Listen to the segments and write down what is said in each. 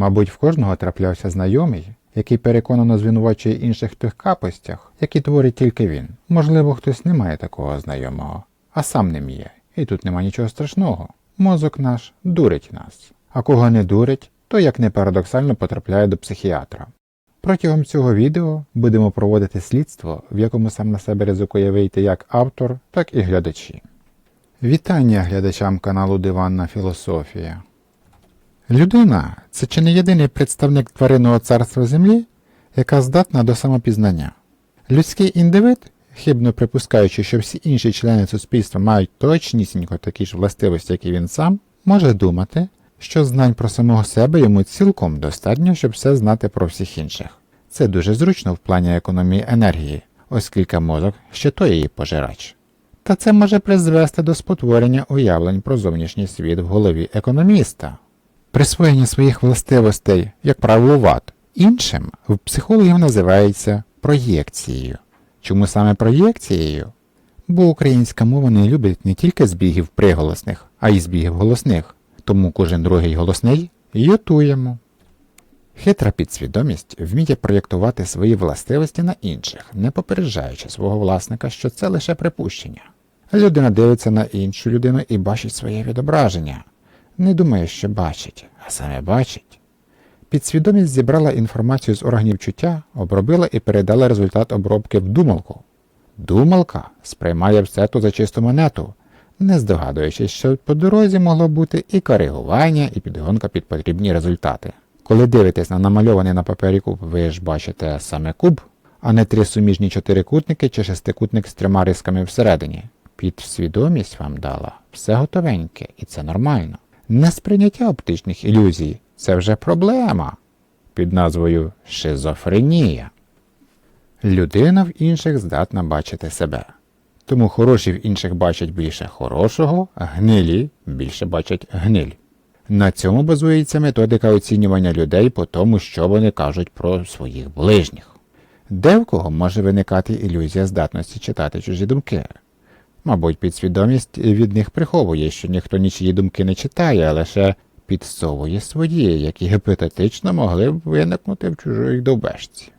Мабуть, в кожного траплявся знайомий, який переконано звинувачує інших тих капостях, які творить тільки він. Можливо, хтось не має такого знайомого, а сам ним є. І тут нема нічого страшного. Мозок наш дурить нас. А кого не дурить, то як не парадоксально потрапляє до психіатра. Протягом цього відео будемо проводити слідство, в якому сам на себе ризикує вийти як автор, так і глядачі. Вітання глядачам каналу Диванна Філософія. Людина це чи не єдиний представник тваринного царства Землі, яка здатна до самопізнання. Людський індивид, хибно припускаючи, що всі інші члени суспільства мають точнісінько такі ж властивості, як і він сам, може думати, що знань про самого себе йому цілком достатньо, щоб все знати про всіх інших. Це дуже зручно в плані економії енергії, оскільки мозок ще той її пожирач. Та це може призвести до спотворення уявлень про зовнішній світ в голові економіста. Присвоєння своїх властивостей, як правило, вад, іншим в психологів називається проєкцією. Чому саме проєкцією? Бо українська мова не любить не тільки збігів приголосних, а й збігів голосних, тому кожен другий голосний ютуємо. Хитра підсвідомість вміє проєктувати свої властивості на інших, не попереджаючи свого власника, що це лише припущення. Людина дивиться на іншу людину і бачить своє відображення. Не думає, що бачить, а саме бачить. Підсвідомість зібрала інформацію з органів чуття, обробила і передала результат обробки в думалку. Думалка сприймає все то за чисту монету, не здогадуючись, що по дорозі могло бути і коригування, і підгонка під потрібні результати. Коли дивитесь на намальований на папері куб, ви ж бачите саме куб, а не три суміжні чотирикутники чи шестикутник з трьома рисками всередині. Підсвідомість вам дала все готовеньке, і це нормально. Несприйняття оптичних ілюзій це вже проблема під назвою шизофренія. Людина в інших здатна бачити себе. Тому хороші в інших бачать більше хорошого, гнилі більше бачать гниль. На цьому базується методика оцінювання людей по тому, що вони кажуть про своїх ближніх. Де в кого може виникати ілюзія здатності читати чужі думки? Мабуть, підсвідомість від них приховує, що ніхто нічиї думки не читає, а лише підсовує свої, які гіпотетично могли б виникнути в чужої довбешці.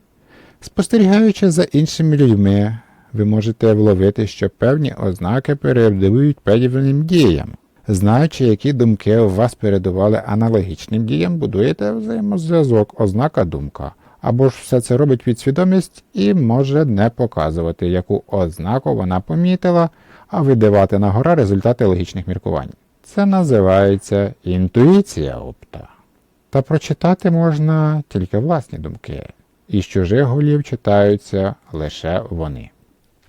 Спостерігаючи за іншими людьми, ви можете вловити, що певні ознаки передивують певним діям. Знаючи, які думки у вас передували аналогічним діям, будуєте взаємозв'язок, ознака думка. Або ж все це робить підсвідомість і може не показувати, яку ознаку вона помітила, а видавати на гора результати логічних міркувань. Це називається інтуїція опта. Та прочитати можна тільки власні думки, і з чужих голів читаються лише вони.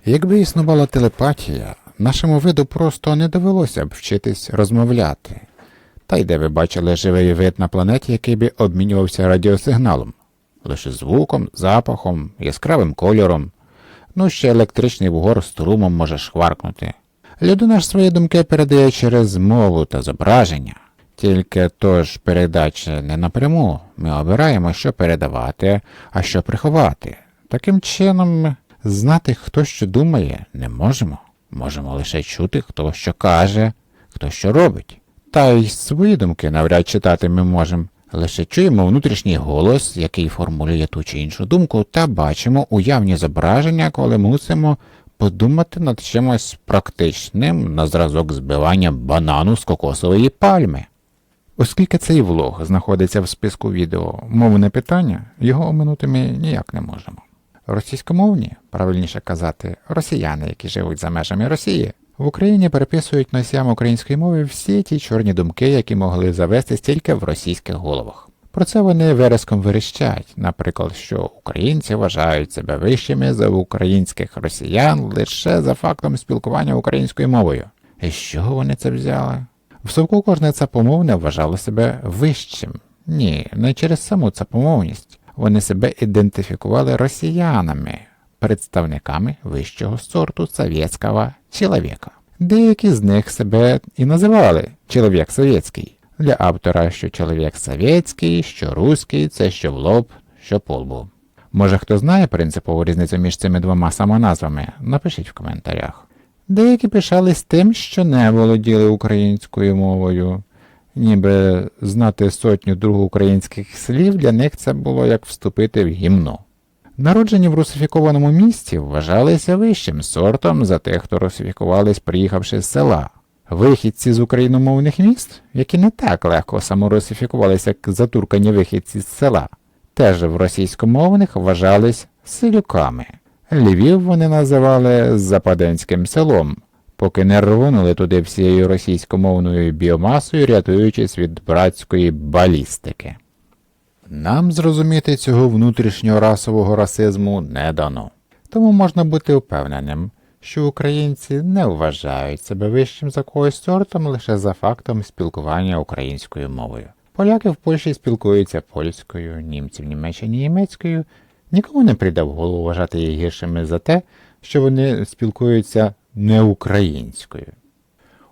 Якби існувала телепатія, нашому виду просто не довелося б вчитись розмовляти. Та й де ви бачили живий вид на планеті, який би обмінювався радіосигналом, лише звуком, запахом, яскравим кольором, ну ще електричний бугор струмом може шкваркнути. Людина ж свої думки передає через мову та зображення. Тільки тож передача не напряму, ми обираємо, що передавати, а що приховати. Таким чином, знати, хто що думає, не можемо. Можемо лише чути, хто що каже, хто що робить. Та й свої думки навряд читати ми можемо. Лише чуємо внутрішній голос, який формулює ту чи іншу думку, та бачимо уявні зображення, коли мусимо подумати над чимось практичним на зразок збивання банану з кокосової пальми. Оскільки цей влог знаходиться в списку відео мовне питання, його оминути ми ніяк не можемо. Російськомовні, правильніше казати, росіяни, які живуть за межами Росії, в Україні переписують носіям української мови всі ті чорні думки, які могли завестись тільки в російських головах. Про це вони вереском верещать, наприклад, що українці вважають себе вищими за українських росіян лише за фактом спілкування українською мовою. І з чого вони це взяли? В совку кожне цапомовне вважало себе вищим. Ні, не через саму цапомовність. Вони себе ідентифікували росіянами, представниками вищого сорту совєтського чоловіка. Деякі з них себе і називали чоловік совєтський. Для автора, що чоловік совєтський, що руський, це що в лоб, що по лбу. Може хто знає принципову різницю між цими двома самоназвами? Напишіть в коментарях. Деякі пишались тим, що не володіли українською мовою. ніби знати сотню другу українських слів для них це було як вступити в гімно. Народжені в русифікованому місті вважалися вищим сортом за тих, хто русифікувались, приїхавши з села. Вихідці з україномовних міст, які не так легко саморусифікувалися, як затуркані вихідці з села, теж в російськомовних вважались селюками. Львів вони називали Западенським селом, поки не рвонули туди всією російськомовною біомасою, рятуючись від братської балістики. Нам зрозуміти цього внутрішнього расового расизму не дано. Тому можна бути впевненим, що українці не вважають себе вищим за когось сортом лише за фактом спілкування українською мовою. Поляки в Польщі спілкуються польською, німці в Німеччині німецькою. Нікому не прийде в голову вважати їх гіршими за те, що вони спілкуються не українською.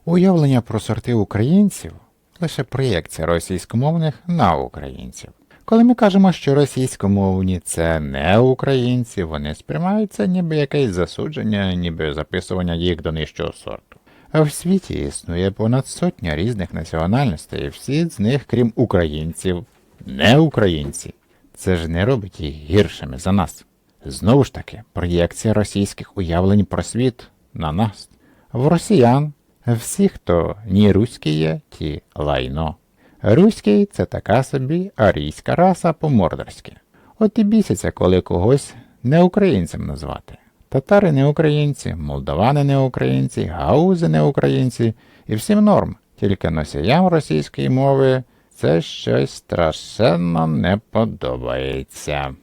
Уявлення про сорти українців лише проєкція російськомовних на українців. Коли ми кажемо, що російськомовні це не українці, вони сприймаються ніби якесь засудження, ніби записування їх до нижчого сорту. В світі існує понад сотня різних національностей, і всі з них, крім українців, не українці. Це ж не робить їх гіршими за нас. Знову ж таки, проєкція російських уявлень про світ на нас. В росіян всі, хто ні руський є, ті лайно. Руський це така собі арійська раса по-мордорськи. От і бісяться, коли когось не українцем назвати. Татари не українці, молдавани не українці, гаузи не українці, і всім норм, тільки носіям російської мови це щось страшенно не подобається.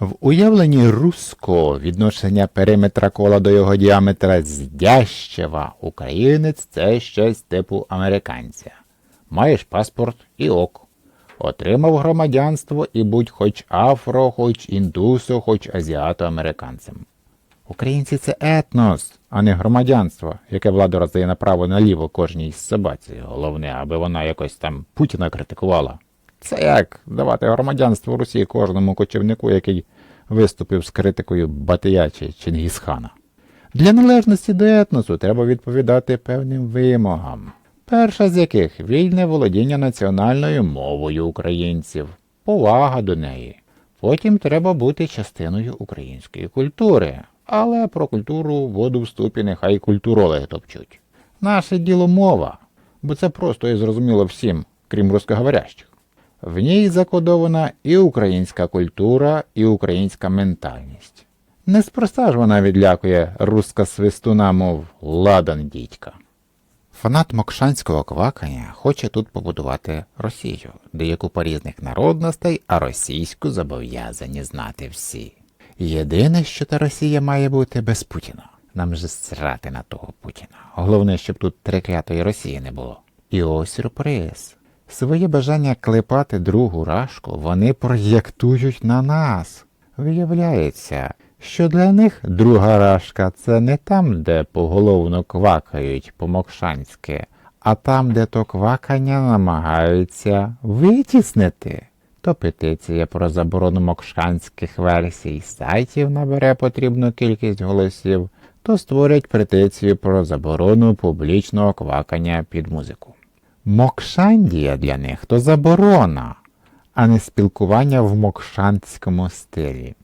В уявленні руського відношення периметра кола до його діаметра здящева українець це щось типу американця. Маєш паспорт і ок. Отримав громадянство і будь хоч афро, хоч індусо, хоч азіато-американцем. Українці це етнос, а не громадянство, яке влада роздає направо наліво кожній собаці. Головне, аби вона якось там Путіна критикувала. Це як давати громадянство Росії кожному кочівнику, який виступив з критикою Батия чи Чингісхана. Для належності до етносу треба відповідати певним вимогам. Перша з яких вільне володіння національною мовою українців, повага до неї. Потім треба бути частиною української культури, але про культуру воду в ступі нехай культурологи топчуть. Наше діло мова, бо це просто і зрозуміло всім, крім русскоговорящих. В ній закодована і українська культура, і українська ментальність. Неспроста ж вона відлякує руска свистуна, мов ладан дідька. Фанат мокшанського квакання хоче тут побудувати Росію, деяку по різних народностей, а російську зобов'язані знати всі. Єдине, що та Росія має бути без Путіна. Нам же срати на того Путіна. Головне, щоб тут треклятої Росії не було. І ось сюрприз. Своє бажання клепати другу рашку вони проєктують на нас. Виявляється, що для них друга рашка це не там, де поголовно квакають по-мокшанськи, а там, де то квакання намагаються витіснити. То петиція про заборону мокшанських версій сайтів набере потрібну кількість голосів, то створять петицію про заборону публічного квакання під музику. Мокшандія для них то заборона, а не спілкування в мокшанському стилі.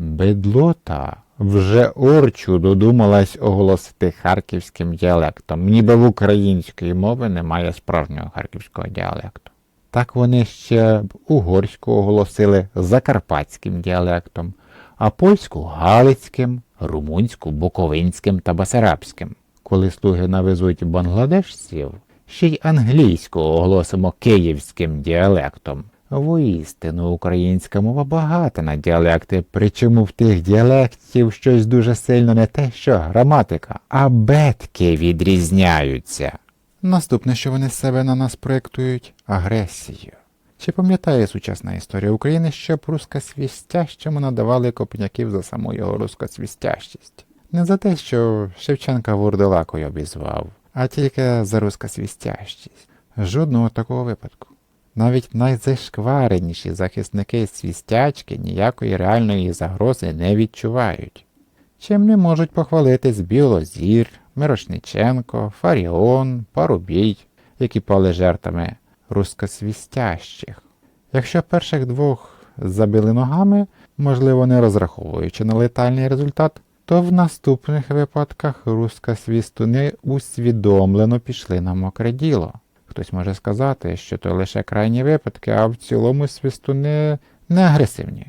Бедлота вже орчу додумалась оголосити харківським діалектом, ніби в української мови немає справжнього харківського діалекту. Так вони ще б угорську оголосили закарпатським діалектом, а польську галицьким, румунську буковинським та басарабським. Коли слуги навезуть бангладешців, ще й англійську оголосимо київським діалектом. Воістину українська мова багата на діалекти, причому в тих діалектів щось дуже сильно не те, що граматика, а бетки відрізняються. Наступне, що вони з себе на нас проєктують агресію. Чи пам'ятає сучасна історія України, що прускосвістящому надавали копняків за саму його рускосвістящість? Не за те, що Шевченка вурдалакою обізвав, а тільки за рускосвістящість. Жодного такого випадку. Навіть найзашквареніші захисники свістячки ніякої реальної загрози не відчувають. Чим не можуть похвалитись Білозір, Мирошниченко, Фаріон, Парубій, які пали жертвами рускосвістящих. Якщо перших двох забили ногами, можливо, не розраховуючи на летальний результат, то в наступних випадках рускосвістуни усвідомлено пішли на мокре діло. Хтось може сказати, що то лише крайні випадки, а в цілому свистуни не агресивні.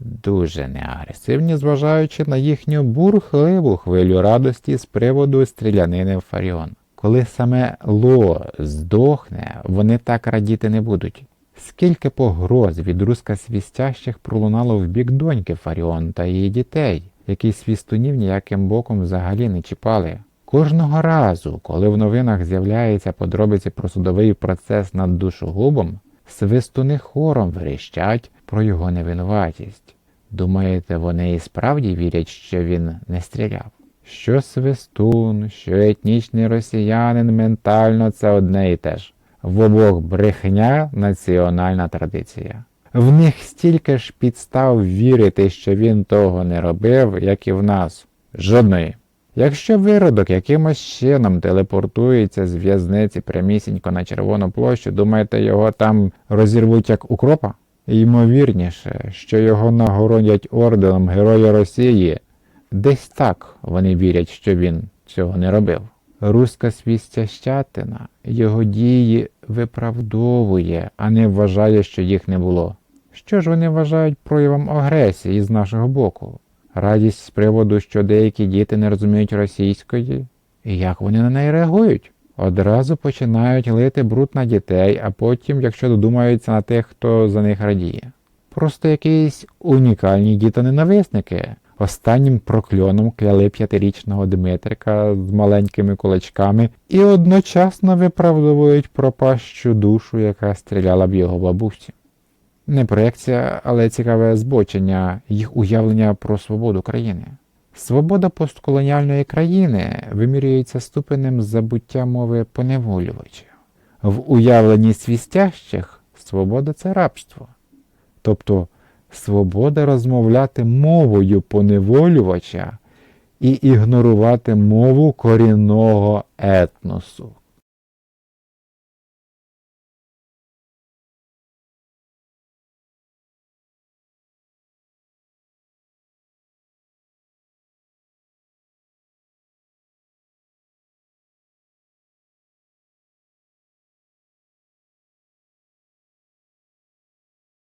Дуже неагресивні, зважаючи на їхню бурхливу хвилю радості з приводу стрілянини в Фаріон. Коли саме Ло здохне, вони так радіти не будуть. Скільки погроз від рускосвістящих пролунало в бік доньки Фаріон та її дітей, які свістунів ніяким боком взагалі не чіпали. Кожного разу, коли в новинах з'являються подробиці про судовий процес над душогубом, свистуни хором верещать про його невинуватість. Думаєте, вони і справді вірять, що він не стріляв? Що свистун, що етнічний росіянин ментально це одне і те ж. В обох брехня національна традиція. В них стільки ж підстав вірити, що він того не робив, як і в нас. Жодної. Якщо виродок якимось чином телепортується з в'язниці прямісінько на Червону площу, думаєте, його там розірвуть як укропа? Ймовірніше, що його нагородять орденом Героя Росії. Десь так вони вірять, що він цього не робив. Руська свістящатина його дії виправдовує, а не вважає, що їх не було. Що ж вони вважають проявом агресії з нашого боку? Радість з приводу, що деякі діти не розуміють російської? І як вони на неї реагують? Одразу починають лити бруд на дітей, а потім, якщо додумаються на тих, хто за них радіє. Просто якісь унікальні дітоненависники. Останнім прокльоном кляли п'ятирічного Дмитрика з маленькими кулачками і одночасно виправдовують пропащу душу, яка стріляла б його бабусі. Не проекція, але цікаве збочення їх уявлення про свободу країни. Свобода постколоніальної країни вимірюється ступенем забуття мови поневолювача. В уявленні свістящих свобода це рабство. Тобто свобода розмовляти мовою поневолювача і ігнорувати мову корінного етносу.